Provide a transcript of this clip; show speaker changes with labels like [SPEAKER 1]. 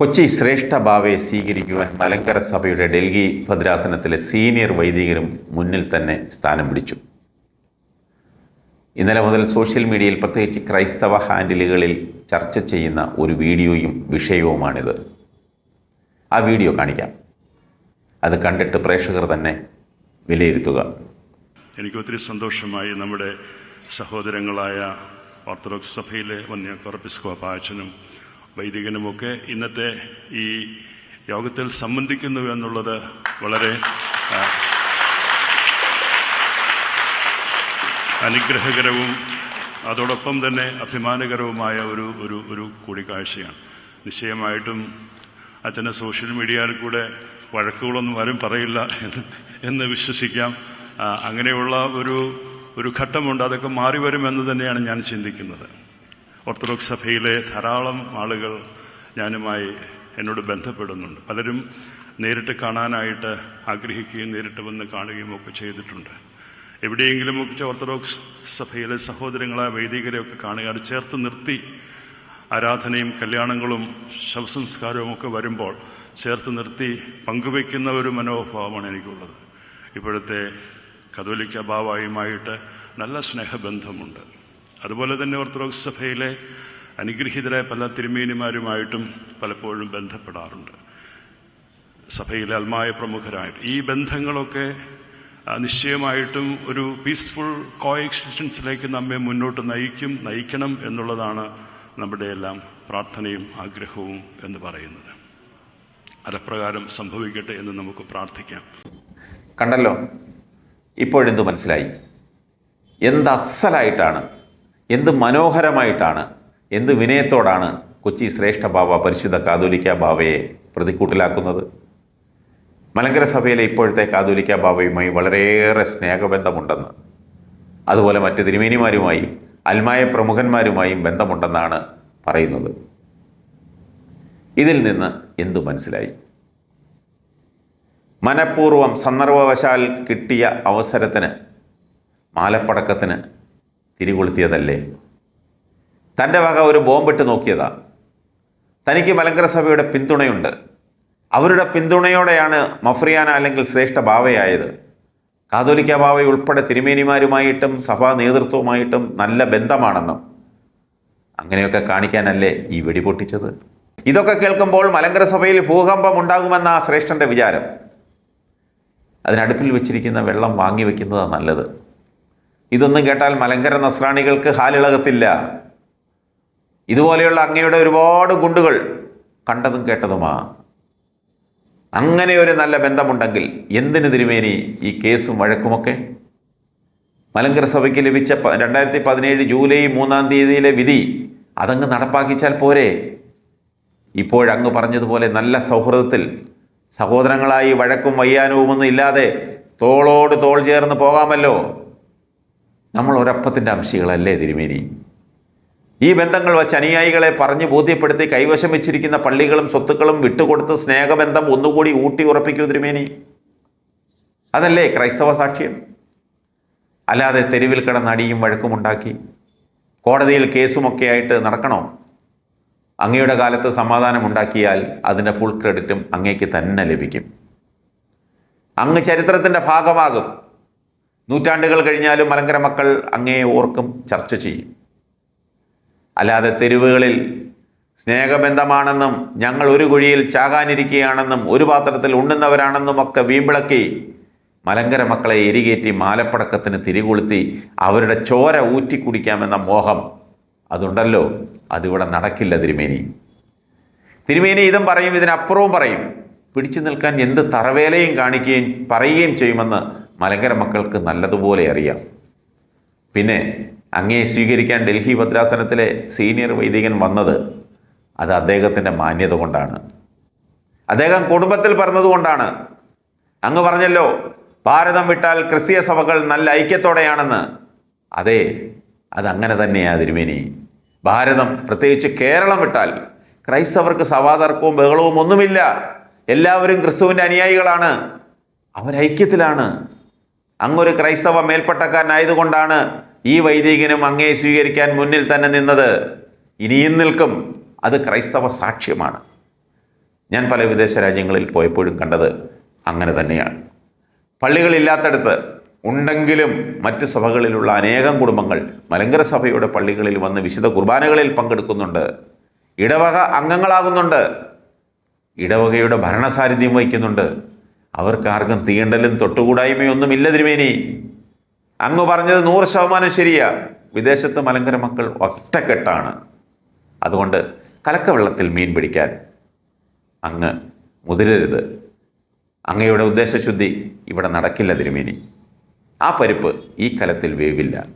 [SPEAKER 1] കൊച്ചി ശ്രേഷ്ഠ ഭാവയെ സ്വീകരിക്കുവാൻ മലങ്കര സഭയുടെ ഡൽഹി ഭദ്രാസനത്തിലെ സീനിയർ വൈദികരും മുന്നിൽ തന്നെ സ്ഥാനം പിടിച്ചു. ഇന്നലെ മുതൽ സോഷ്യൽ മീഡിയയിൽ പ്രത്യേകിച്ച് ക്രൈസ്തവ ഹാൻഡിലുകളിൽ ചർച്ച ചെയ്യുന്ന ഒരു വീഡിയോയും വിഷയവുമാണിത്. ആ വീഡിയോ കാണിക്കാം. അത് കണ്ടിട്ട് പ്രേക്ഷകർ തന്നെ വിലയിരുത്തുക.
[SPEAKER 2] എനിക്ക് ഒത്തിരി സന്തോഷമായി നമ്മുടെ സഹോദരങ്ങളായ ഓർത്തഡോക്സ് സഭയിലെ വന്യ കോർപ്പിസ്കോ അച്ഛനും വൈദികനുമൊക്കെ ഇന്നത്തെ ഈ യോഗത്തിൽ സംബന്ധിക്കുന്നു എന്നുള്ളത് വളരെ അനുഗ്രഹകരവും അതോടൊപ്പം തന്നെ അഭിമാനകരവുമായ ഒരു ഒരു ഒരു കൂടിക്കാഴ്ചയാണ്. നിശ്ചയമായിട്ടും അച്ഛനെ സോഷ്യൽ മീഡിയയിൽ കൂടെ വഴക്കുകളൊന്നും ആരും പറയില്ല എന്ന് എന്ന് വിശ്വസിക്കാം. അങ്ങനെയുള്ള ഒരു ഒരു ഘട്ടമുണ്ട്. അതൊക്കെ മാറി വരുമെന്ന് തന്നെയാണ് ഞാൻ ചിന്തിക്കുന്നത്. ഓർത്തഡോക്സ് സഭയിലെ ധാരാളം ആളുകൾ ഞാനുമായി എന്നോട് ബന്ധപ്പെടുന്നുണ്ട്. പലരും നേരിട്ട് കാണാനായിട്ട് ആഗ്രഹിക്കുകയും നേരിട്ട് വന്ന് കാണുകയും ഒക്കെ ചെയ്തിട്ടുണ്ട്. എവിടെയെങ്കിലും ഒക്കെ ഓർത്തഡോക്സ് സഭയിലെ സഹോദരങ്ങളെ വൈദികരെയൊക്കെ കാണുക അത് ചേർത്ത് നിർത്തി ആരാധനയും കല്യാണങ്ങളും ശവസംസ്കാരവും ഒക്കെ വരുമ്പോൾ ചേർത്ത് നിർത്തി പങ്കുവയ്ക്കുന്ന ഒരു മനോഭാവമാണ് എനിക്കുള്ളത്. ഇപ്പോഴത്തെ കതോലിക്ക ബാവായുമായിട്ട് നല്ല സ്നേഹബന്ധമുണ്ട്. അതുപോലെ തന്നെ ഓർത്തഡോക്സ് സഭയിലെ അനുഗ്രഹീതരായ പല തിരുമേനിമാരുമായിട്ടും പലപ്പോഴും ബന്ധപ്പെടാറുണ്ട്. സഭയിലെ അൽമായ പ്രമുഖരായിട്ട്. ഈ ബന്ധങ്ങളൊക്കെ നിശ്ചയമായിട്ടും ഒരു പീസ്ഫുൾ കോ എക്സിസ്റ്റൻസിലേക്ക് നമ്മെ മുന്നോട്ട് നയിക്കും നയിക്കണം എന്നുള്ളതാണ് നമ്മുടെ എല്ലാം പ്രാർത്ഥനയും ആഗ്രഹവും എന്ന് പറയുന്നത്. അരപ്രകാരം സംഭവിക്കട്ടെ എന്ന് നമുക്ക് പ്രാർത്ഥിക്കാം.
[SPEAKER 1] കണ്ടല്ലോ ഇപ്പോഴെന്തു മനസ്സിലായി? എന്ത് അസലായിട്ടാണ് എന്ത് മനോഹരമായിട്ടാണ് എന്ത് വിനയത്തോടാണ് കൊച്ചി ശ്രേഷ്ഠ ബാബ പരിശുദ്ധ കാതോലിക്ക ബാബയെ പ്രതിക്കൂട്ടിലാക്കുന്നത്? മലങ്കര സഭയിലെ ഇപ്പോഴത്തെ കാതോലിക്ക ബാബയുമായി വളരെയേറെ സ്നേഹബന്ധമുണ്ടെന്ന്. അതുപോലെ മറ്റ് തിരുമേനിമാരുമായും അൽമായ പ്രമുഖന്മാരുമായും ബന്ധമുണ്ടെന്നാണ് പറയുന്നത്. ഇതിൽ നിന്ന് എന്തു മനസ്സിലായി? മനഃപൂർവം സന്ദർഭവശാൽ കിട്ടിയ അവസരത്തിന് മാലപ്പടക്കത്തിന് തിരികൊളുത്തിയതല്ലേ? തന്റെ വക ഒരു ബോംബിട്ട് നോക്കിയതാ. തനിക്ക് മലങ്കര സഭയുടെ പിന്തുണയുണ്ട്. അവരുടെ പിന്തുണയോടെയാണ് മഫ്രിയാന അല്ലെങ്കിൽ ശ്രേഷ്ഠ ബാവയായത്. കാതോലിക്ക ബാവ ഉൾപ്പെടെ തിരുമേനിമാരുമായിട്ടും സഭാ നേതൃത്വവുമായിട്ടും നല്ല ബന്ധമാണെന്നും. അങ്ങനെയൊക്കെ കാണിക്കാനല്ലേ ഈ വെടി പൊട്ടിച്ചത്? ഇതൊക്കെ കേൾക്കുമ്പോൾ മലങ്കര സഭയിൽ ഭൂകമ്പം ഉണ്ടാകുമെന്ന ആ ശ്രേഷ്ഠന്റെ വിചാരം. അതിനടുപ്പിൽ വെച്ചിരിക്കുന്ന വെള്ളം വാങ്ങി വെക്കുന്നതാണ് നല്ലത്. ഇതൊന്നും കേട്ടാൽ മലങ്കര നസ്രാണികൾക്ക് ഹാലിളകത്തില്ല. ഇതുപോലെയുള്ള അങ്ങയുടെ ഒരുപാട് ഗുണ്ടുകൾ കണ്ടതും കേട്ടതുമാ. അങ്ങനെ ഒരു നല്ല ബന്ധമുണ്ടെങ്കിൽ എന്തിന് തിരുമേനി ഈ കേസും വഴക്കുമൊക്കെ? മലങ്കര സഭയ്ക്ക് ലഭിച്ച രണ്ടായിരത്തി പതിനേഴ് ജൂലൈ മൂന്നാം തീയതിയിലെ വിധി അതങ്ങ് നടപ്പാക്കിച്ചാൽ പോരെ? ഇപ്പോഴങ്ങ് പറഞ്ഞതുപോലെ നല്ല സൗഹൃദത്തിൽ സഹോദരങ്ങളായി വഴക്കും വയ്യാനവുമൊന്നും ഇല്ലാതെ തോളോട് തോൾ ചേർന്ന് പോകാമല്ലോ. നമ്മൾ ഒരപ്പത്തിന്റെ അംശികളല്ലേ തിരുമേനി? ഈ ബന്ധങ്ങൾ വച്ച് അനുയായികളെ പറഞ്ഞ് ബോധ്യപ്പെടുത്തി കൈവശം വെച്ചിരിക്കുന്ന പള്ളികളും സ്വത്തുക്കളും വിട്ടുകൊടുത്ത് സ്നേഹബന്ധം ഒന്നുകൂടി ഊട്ടി ഉറപ്പിക്കൂ തിരുമേനി. അതല്ലേ ക്രൈസ്തവ സാക്ഷ്യം? അല്ലാതെ തെരുവിൽ കിടന്ന് അടിയും വഴക്കുമുണ്ടാക്കി കോടതിയിൽ കേസുമൊക്കെ ആയിട്ട് നടക്കണോ? അങ്ങയുടെ കാലത്ത് സമാധാനമുണ്ടാക്കിയാൽ അതിന്റെ ഫുൾ ക്രെഡിറ്റും അങ്ങേക്ക് തന്നെ ലഭിക്കും. അങ്ങ് ചരിത്രത്തിന്റെ ഭാഗമാകും. നൂറ്റാണ്ടുകൾ കഴിഞ്ഞാലും മലങ്കര മക്കൾ അങ്ങേ ഓർക്കും ചർച്ച ചെയ്യും. അല്ലാതെ തെരുവുകളിൽ സ്നേഹബന്ധമാണെന്നും ഞങ്ങൾ ഒരു കുഴിയിൽ ചാകാനിരിക്കുകയാണെന്നും ഒരു പാത്രത്തിൽ ഉണ്ണുന്നവരാണെന്നും ഒക്കെ വീമ്പിളക്കി മലങ്കര മക്കളെ എരികേറ്റി മാലപ്പടക്കത്തിന് തിരികൊളുത്തി അവരുടെ ചോര ഊറ്റിക്കുടിക്കാമെന്ന മോഹം അതുണ്ടല്ലോ. അതിവിടെ നടക്കില്ല തിരുമേനി. തിരുമേനി ഇതും പറയും ഇതിനപ്പുറവും പറയും. പിടിച്ചു നിൽക്കാൻ എന്ത് തറവേലയും കാണിക്കുകയും പറയുകയും ചെയ്യുമെന്ന് മലങ്കര മക്കൾക്ക് നല്ലതുപോലെ അറിയാം. പിന്നെ അങ്ങേ സ്വീകരിക്കാൻ ഡൽഹി ഭദ്രാസനത്തിലെ സീനിയർ വൈദികൻ വന്നത് അത് അദ്ദേഹത്തിന്റെ മാന്യത കൊണ്ടാണ്. അദ്ദേഹം കുടുംബത്തിൽ പറഞ്ഞതുകൊണ്ടാണ് അങ്ങ് പറഞ്ഞല്ലോ ഭാരതം വിട്ടാൽ ക്രിസ്തീയ സഭകൾ നല്ല ഐക്യത്തോടെയാണെന്ന്. അതെ അതങ്ങനെ തന്നെയാ തിരുമേനി ഭാരതം പ്രത്യേകിച്ച് കേരളം വിട്ടാൽ ക്രൈസ്തവർക്ക് സവാതർക്കവും ബഹളവും ഒന്നുമില്ല. എല്ലാവരും ക്രിസ്തുവിന്റെ അനുയായികളാണ്. അവരൈക്യത്തിലാണ്. അങ്ങൊരു ക്രൈസ്തവ മേൽപ്പട്ടക്കാരനായതുകൊണ്ടാണ് ഈ വൈദികനും അങ്ങേ സ്വീകരിക്കാൻ മുന്നിൽ തന്നെ നിന്നത്. ഇനിയും നിൽക്കും. അത് ക്രൈസ്തവ സാക്ഷ്യമാണ്. ഞാൻ പല വിദേശ രാജ്യങ്ങളിൽ പോയപ്പോഴും കണ്ടത് അങ്ങനെ തന്നെയാണ്. പള്ളികളില്ലാത്തടത്ത് ഉണ്ടെങ്കിലും മറ്റ് സഭകളിലുള്ള അനേകം കുടുംബങ്ങൾ മലങ്കര സഭയുടെ പള്ളികളിൽ വന്ന് വിശുദ്ധ കുർബാനകളിൽ പങ്കെടുക്കുന്നുണ്ട്. ഇടവക അംഗങ്ങളാകുന്നുണ്ട്. ഇടവകയുടെ ഭരണസാന്നിധ്യം വഹിക്കുന്നുണ്ട്. അവർക്ക് ആർക്കും തീണ്ടലും തൊട്ടുകൂടായ്മയൊന്നുമില്ല തിരുമേനി. അങ്ങ് പറഞ്ഞത് നൂറ് ശതമാനം ശരിയാ. വിദേശത്ത് മലങ്കര മക്കൾ ഒറ്റക്കെട്ടാണ്. അതുകൊണ്ട് കലക്കവെള്ളത്തിൽ മീൻ പിടിക്കാൻ അങ്ങ് മുതിരരുത്. അങ്ങയുടെ ഉദ്ദേശശുദ്ധി ഇവിടെ നടക്കില്ല തിരുമേനി. ആ പരിപ്പ് ഈ കലത്തിൽ വേവില്ല.